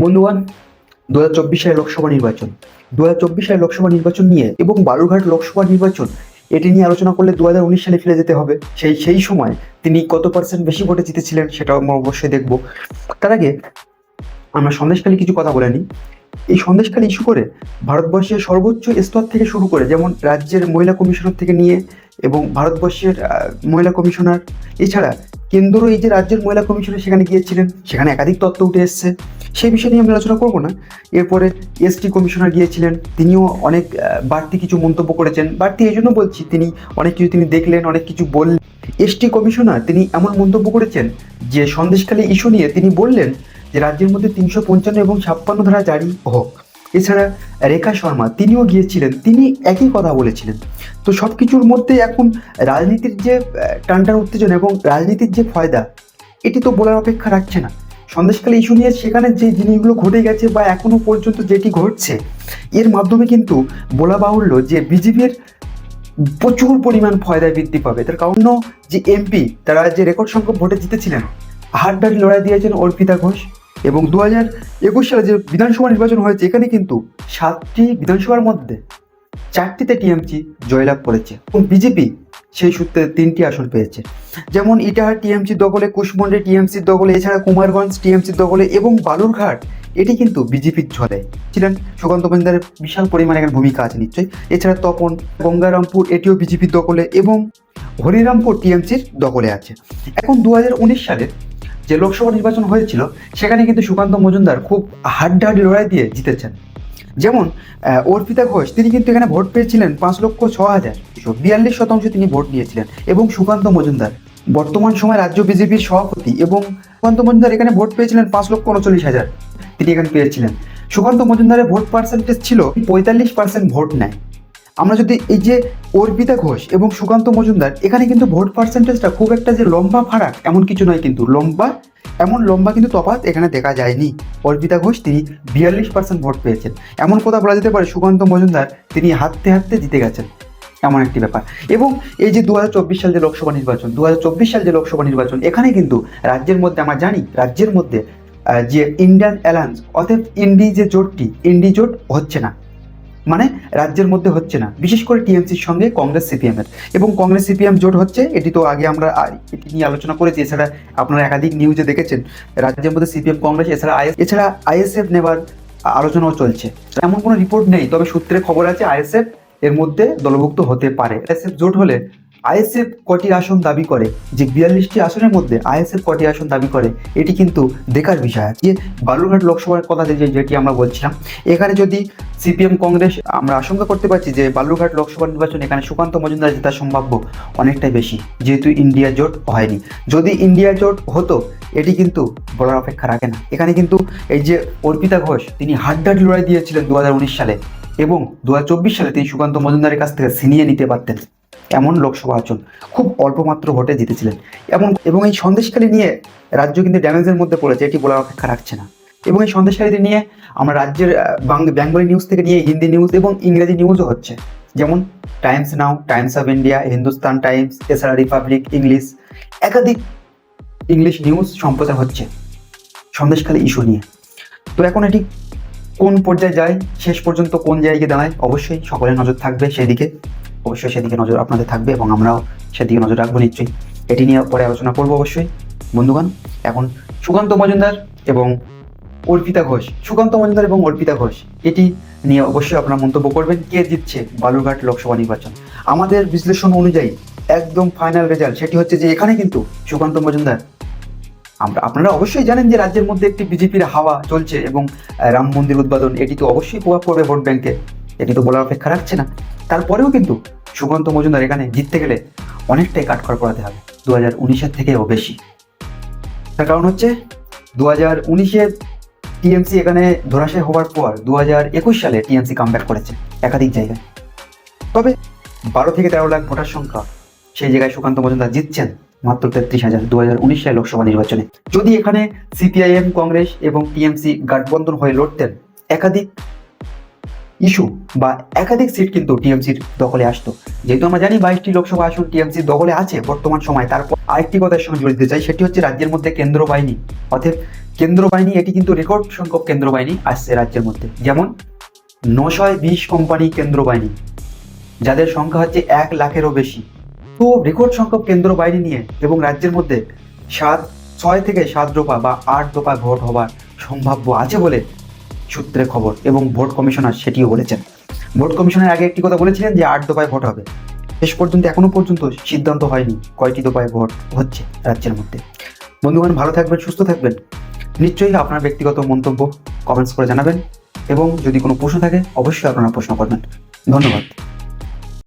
বন্ধুগণ দু হাজার চব্বিশ সালে লোকসভা নির্বাচন। দু হাজার চব্বিশ সালে লোকসভা নির্বাচন নিয়ে এবং বালুরঘাট লোকসভা নির্বাচন, এটি নিয়ে আলোচনা করলে দু হাজার উনিশ সালে ফিরে যেতে হবে। সেই সেই সময় তিনি কত পার্সেন্ট বেশি ভোটে জিতেছিলেন সেটাও আমরা অবশ্যই দেখব। তার আগে আমরা সন্দেশখালী কিছু কথা বলে নিই। এই সন্দেশখালী ইস্যু করে ভারতবর্ষের সর্বোচ্চ স্তর থেকে শুরু করে যেমন রাজ্যের মহিলা কমিশনার থেকে নিয়ে এবং ভারতবর্ষের মহিলা কমিশনার, এছাড়া কেন্দ্র এই যে রাজ্যের মহিলা কমিশনার সেখানে গিয়েছিলেন, সেখানে একাধিক তত্ত্ব উঠে এসছে। সেই বিষয় নিয়ে আমি আলোচনা করব না। এরপরে এসটি কমিশনার গিয়েছিলেন, তিনিও অনেক বাড়তি কিছু মন্তব্য করেছেন। বাড়তি এই জন্য বলছি, তিনি অনেক কিছু তিনি দেখলেন, অনেক কিছু বললেন। এসটি কমিশনার, তিনি এমন মন্তব্য করেছেন যে, সন্দেশখালী ইস্যু নিয়ে তিনি বললেন যে, রাজ্যের মধ্যে তিনশো পঞ্চান্ন এবং ছাপ্পান্ন ধারা জারি হোক। এছাড়া রেখা শর্মা, তিনিও গিয়েছিলেন, তিনি একই কথা বলেছিলেন। তো সব কিছুর মধ্যে এখন রাজনীতির যে টানটার উত্তেজনা এবং রাজনীতির যে ফয়দা, এটি তো বলার অপেক্ষা রাখছে না। সন্দেশকালে ইস্যু নিয়ে সেখানে যে জিনিসগুলো ঘটে গেছে বা এখনও পর্যন্ত যেটি ঘটছে, এর মাধ্যমে কিন্তু বলা বাহুল্য যে বিজেপির প্রচুর পরিমাণ ফয়দায় বৃদ্ধি পাবে। তার কারণ যে এমপি তারা যে রেকর্ড সংখ্যক ভোটে জিতেছিলেন হাড্ডাহাড্ডি লড়াই দিয়েছেন অর্পিতা ঘোষ এবং দু হাজার একুশ সালে যে বিধানসভা নির্বাচন হয়েছে, এখানে কিন্তু সাতটি বিধানসভার মধ্যে চারটিতে টিএমসি জয়লাভ করেছে। এবং বিজেপি সেই সূত্রে তিনটি আসন পেয়েছে। যেমন ইটাহার টিএমসির দখলে কুশমন্ডি টিএমসির দখলে, এছাড়া কুমারগঞ্জ টিএমসির দখলে এবং বালুরঘাট, এটি কিন্তু বিজেপির ঝলে ছিলেন সুকান্ত মজুমদারের বিশাল পরিমাণে এখানে ভূমিকা আছে নিশ্চয়ই। এছাড়া তপন, গঙ্গারামপুর, এটিও বিজেপির দখলে এবং হরিরামপুর টিএমসির দখলে আছে। এখন দু হাজার উনিশ সালে যে লোকসভা নির্বাচন হয়েছিল, সেখানে কিন্তু সুকান্ত মজুমদার খুব হাড্ডাহাড্ডি লড়াই দিয়ে জিতেছেন। যেমন অর্পিতা ঘোষ, তিনি কিন্তু এখানে ভোট পেয়েছিলেন পাঁচ লক্ষ ছ হাজার। বিয়াল্লিশ শতাংশ তিনি ভোট নিয়েছিলেন এবং সুকান্ত মজুমদার, বর্তমান সময় রাজ্য বিজেপির সভাপতি এবং সুকান্ত মজুমদার এখানে ভোট পেয়েছিলেন পাঁচ লক্ষ উনচল্লিশ হাজার। তিনি এখানে পেয়েছিলেন। সুকান্ত মজুমদারের ভোট পার্সেন্টেজ ছিল, পঁয়তাল্লিশ পার্সেন্ট ভোট নেয়। আমরা যদি এই যে অর্পিতা ঘোষ এবং সুকান্ত মজুমদার, এখানে কিন্তু ভোট পার্সেন্টেজটা খুব একটা যে লম্বা ফারাক এমন কিছু নয় কিন্তু, লম্বা, এমন লম্বা কিন্তু তফাৎ এখানে দেখা যায়নি। অর্পিতা ঘোষ তিনি বিয়াল্লিশ পার্সেন্ট ভোট পেয়েছেন। এমন কথা বলা যেতে পারে সুকান্ত মজুমদার, তিনি হাঁটতে হাঁটতে জিতে গেছেন। এমন একটি ব্যাপার। এবং এই যে দু সাল যে লোকসভা নির্বাচন দু সাল যে লোকসভা নির্বাচন, এখানে কিন্তু রাজ্যের মধ্যে, আমরা জানি রাজ্যের মধ্যে যে ইন্ডিয়ান অ্যালায়েন্স অর্থাৎ ইন্ডি যে জোটটি ইন্ডি জোট হচ্ছে না। মানে রাজ্যের মধ্যে হচ্ছে না। বিশেষ করে টিএমসির সঙ্গে কংগ্রেস সিপিএম এর এবং কংগ্রেস সিপিএম জোট হচ্ছে, এটি তো আগে আমরা এটি নিয়ে আলোচনা করেছি, এছাড়া আপনারা একাধিক নিউজে দেখেছেন। রাজ্যের মধ্যে সিপিএম, কংগ্রেস, এছাড়া আইএস এছাড়া আইএসএফ নেবার আলোচনাও চলছে। এমন কোনো রিপোর্ট নেই, তবে সূত্রে খবর আছে আইএসএফ এর মধ্যে দলভুক্ত হতে পারে। আইএসএফ জোট হলে আইএসএফ কটি আসন দাবি করে? যে বিয়াল্লিশটি আসনের মধ্যে আইএসএফ কটি আসন দাবি করে, এটি কিন্তু দেখার বিষয় আছে। বালুরঘাট লোকসভার কথা যে যেটি আমরা বলছিলাম, এখানে যদি সিপিএম কংগ্রেস, আমরা আশঙ্কা করতে পারছি যে বালুরঘাট লোকসভা নির্বাচন এখানে সুকান্ত মজুমদার জেতা সম্ভাব্য অনেকটাই বেশি, যেহেতু ইন্ডিয়া জোট হয়নি। যদি ইন্ডিয়া জোট হতো, এটি কিন্তু বলার অপেক্ষা রাখে না। এখানে কিন্তু এই যে অর্পিতা ঘোষ, তিনি হাড্ডাহাড্ডি লড়াই দিয়েছিলেন দু হাজার উনিশ সালে এবং দু হাজার চব্বিশ সালে তিনি সুকান্ত মজুমদারের কাছ থেকে ছিনিয়ে নিতে পারতেন। এমন লোকসভা আসন খুব অল্প মাত্র ভোটে জিতেছিলেন। এবং এবং এই সন্দেশখালী নিয়ে রাজ্য কিন্তু ড্যামেজের মধ্যে পড়েছে, এটি বলার অপেক্ষা রাখছে না। এবং এই সন্দেশকারীদের নিয়ে আমরা রাজ্যের বেঙ্গলি নিউজ থেকে নিয়ে হিন্দি নিউজ এবং ইংরেজি নিউজও হচ্ছে। যেমন Times Now Times of India Hindustan Times এছাড়া রিপাবলিক ইংলিশ একাধিক ইংলিশ নিউজ সম্প্রচার হচ্ছে সন্দেশখালী ইস্যু নিয়ে। তো এখন এটি কোন পর্যায়ে যায়, শেষ পর্যন্ত কোন জায়গায় দাঁড়ায়, অবশ্যই সকলের নজর থাকবে সেদিকে। অবশ্যই সেদিকে নজর আপনাদের থাকবে এবং আমরাও সেদিকে নজর রাখব নিশ্চয়ই। এটি নিয়ে পরে আলোচনা করব অবশ্যই। বন্ধুগণ, এখন সুকান্ত মজুমদার এবং অর্পিতা ঘোষ। সুকান্ত মজুমদার এবং অর্পিতা ঘোষ, এটি নিয়ে অবশ্যই আপনারা মন্তব্য করবেন, কে জিতছে? বালুরঘাট লোকসভা নির্বাচন। আমাদের বিশ্লেষণ অনুযায়ী একদম ফাইনাল রেজাল্ট সেটি হচ্ছে যে এখানে কিন্তু সুকান্ত মজুমদার, আমরা আপনারা অবশ্যই জানেন যে রাজ্যের মধ্যে একটি বিজেপির হাওয়া চলছে এবং রাম মন্দির উদ্বোধন, এটি তো অবশ্যই প্রভাব পড়বে ভোট ব্যাংকে। এটি তো বলার অপেক্ষা রাখছে না। তারপরেও কিন্তু সুকান্ত মজুমদার এখানে জিততে গেলে অনেকটাই কাঠখড় পড়াতে হবে দু হাজার উনিশের থেকেও বেশি। তার কারণ হচ্ছে দু হাজার উনিশে টিএমসি এখানে ধরাশায়ী হওয়ার পর দু হাজার একুশ সালে টিএমসি কামব্যাক করেছে একাধিক জায়গায়। তবে বারো থেকে তেরো লাখ ভোটার সংখ্যা সেই জায়গায় সুকান্ত মজুমদার জিতছেন মাত্র তেত্রিশ হাজার দু হাজার উনিশ সালে লোকসভা নির্বাচনে। যদি এখানে সিপিআইএম, কংগ্রেস এবং টিএমসি গাঠবন্ধন হয়ে লড়তেন, একাধিক ইস্যু বা একাধিক সিট কিন্তু টিএমসির দখলে আসতো। যেহেতু আমরা জানি বাইশটি লোকসভা আসন টিএমসির দখলে আছে বর্তমান সময়, তারপর আরেকটি কথার সঙ্গে জড়িত চাই, সেটি হচ্ছে রাজ্যের মধ্যে কেন্দ্র বাহিনী। অর্থাৎ কেন্দ্র বাহিনী, এটি কিন্তু রেকর্ড সংখ্যক কেন্দ্র বাহিনী আসছে রাজ্যের মধ্যে। যেমন নশয় বিশ কোম্পানি কেন্দ্র বাহিনী, যাদের সংখ্যা হচ্ছে এক লাখেরও বেশি। তো রেকর্ড সংখ্যক কেন্দ্র বাহিনী নিয়ে এবং রাজ্যের মধ্যে সাত, ছয় থেকে সাত দফা বা আট দফা ভোট হবার সম্ভাব্য আছে বলে সূত্রে খবর এবং ভোট কমিশনার সেটিও বলেছেন। ভোট কমিশনের আগে একটি কথা বলেছিলেন যে আট দফায় ভোট হবে। শেষ পর্যন্ত, এখনও পর্যন্ত সিদ্ধান্ত হয়নি কয়টি দফায় ভোট হচ্ছে রাজ্যের মধ্যে। বন্ধুগণ, ভালো থাকবেন, সুস্থ থাকবেন। নিশ্চয়ই আপনার ব্যক্তিগত মন্তব্য কমেন্টস করে জানাবেন এবং যদি কোনো প্রশ্ন থাকে, অবশ্যই আপনারা প্রশ্ন করবেন। ধন্যবাদ।